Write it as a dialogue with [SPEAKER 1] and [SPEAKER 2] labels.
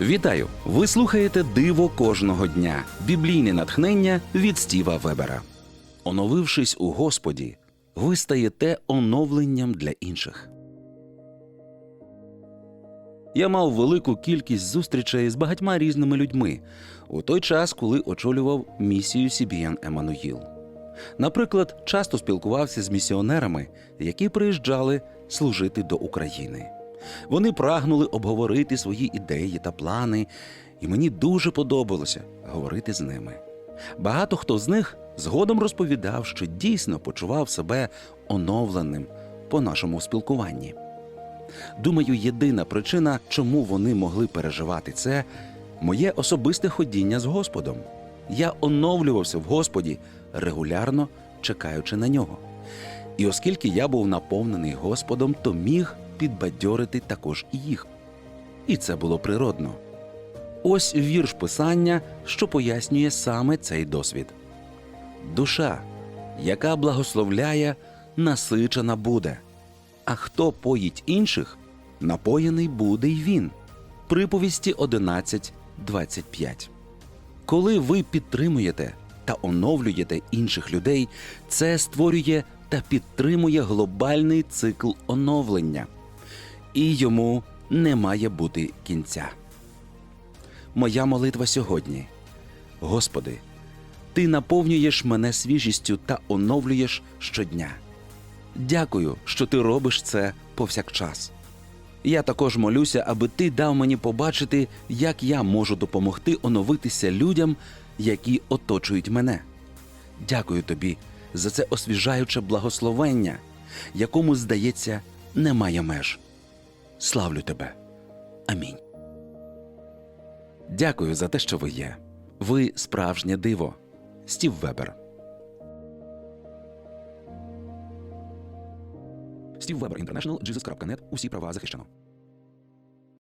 [SPEAKER 1] Вітаю! Ви слухаєте Диво кожного дня. Біблійне натхнення від Стіва Вебера. Оновившись у Господі, ви стаєте оновленням для інших. Я мав велику кількість зустрічей з багатьма різними людьми у той час, коли очолював місію Сібіян Еммануїл. Наприклад, часто спілкувався з місіонерами, які приїжджали служити до України. Вони прагнули обговорити свої ідеї та плани, і мені дуже подобалося говорити з ними. Багато хто з них згодом розповідав, що дійсно почував себе оновленим по нашому спілкуванні. Думаю, єдина причина, чому вони могли переживати це, моє особисте ходіння з Господом. Я оновлювався в Господі, регулярно чекаючи на нього. І оскільки я був наповнений Господом, то міг підбадьорити також і їх. І це було природно. Ось вірш писання, що пояснює саме цей досвід. Душа, яка благословляє, насичена буде. А хто поїть інших, напоєний буде й він. Приповісті 11.25. Коли ви підтримуєте та оновлюєте інших людей, це створює та підтримує глобальний цикл оновлення, і йому не має бути кінця. Моя молитва сьогодні. Господи, Ти наповнюєш мене свіжістю та оновлюєш щодня. Дякую, що ти робиш це повсякчас. Я також молюся, аби ти дав мені побачити, як я можу допомогти оновитися людям, які оточують мене. Дякую тобі за це освіжаюче благословення, якому, здається, немає меж. Славлю тебе. Амінь. Дякую за те, що ви є. Ви справжнє диво. Стів Вебер. Стів Вебер Інтернешнл. Усі права захищено.